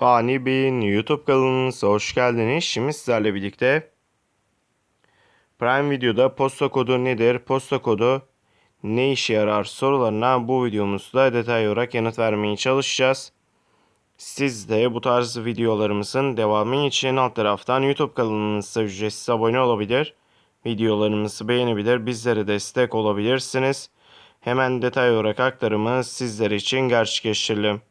Fani Bey'in YouTube kanalınıza hoş geldiniz. Şimdi sizlerle birlikte Prime Video'da posta kodu nedir, posta kodu ne işe yarar sorularına bu videomuzda detaylı olarak yanıt vermeye çalışacağız. Siz de bu tarz videolarımızın devamı için alt taraftan YouTube kanalımıza ücretsiz abone olabilir, videolarımızı beğenebilir, bizlere destek olabilirsiniz. Hemen detaylı olarak aktarımı sizler için gerçekleştirelim.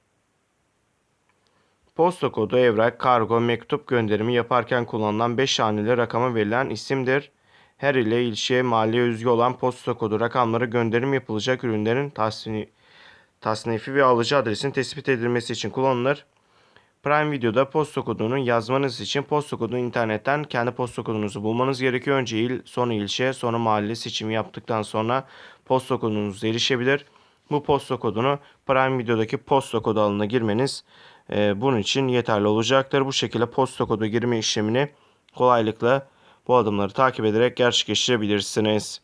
Posta kodu evrak, kargo, mektup gönderimi yaparken kullanılan 5 haneli rakama verilen isimdir. Her ile ilçeye mahalleye özgü olan posta kodu rakamları gönderim yapılacak ürünlerin tasni, tasnifi ve alıcı adresin tespit edilmesi için kullanılır. Prime Video'da posta kodunu yazmanız için posta kodunu internetten kendi posta kodunuzu bulmanız gerekiyor. Önce il, sonra ilçe, sonra mahalle seçimi yaptıktan sonra posta kodunuza erişebilir. Bu posta kodunu Prime Video'daki posta kodu alanına girmeniz e, bunun için yeterli olacaktır. Bu şekilde posta kodu girme işlemini kolaylıkla bu adımları takip ederek gerçekleştirebilirsiniz.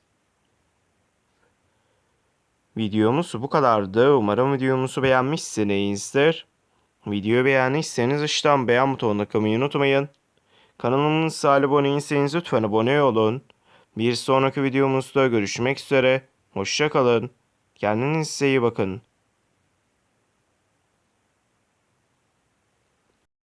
Videomuz bu kadardı. Umarım videomuzu beğenmişsinizdir. Videoyu beğendiyseniz aşağıdan beğen butonuna tıklamayı unutmayın. Kanalımıza abone değilseniz lütfen abone olun. Bir sonraki videomuzda görüşmek üzere. Hoşçakalın. Kendinize iyi bakın.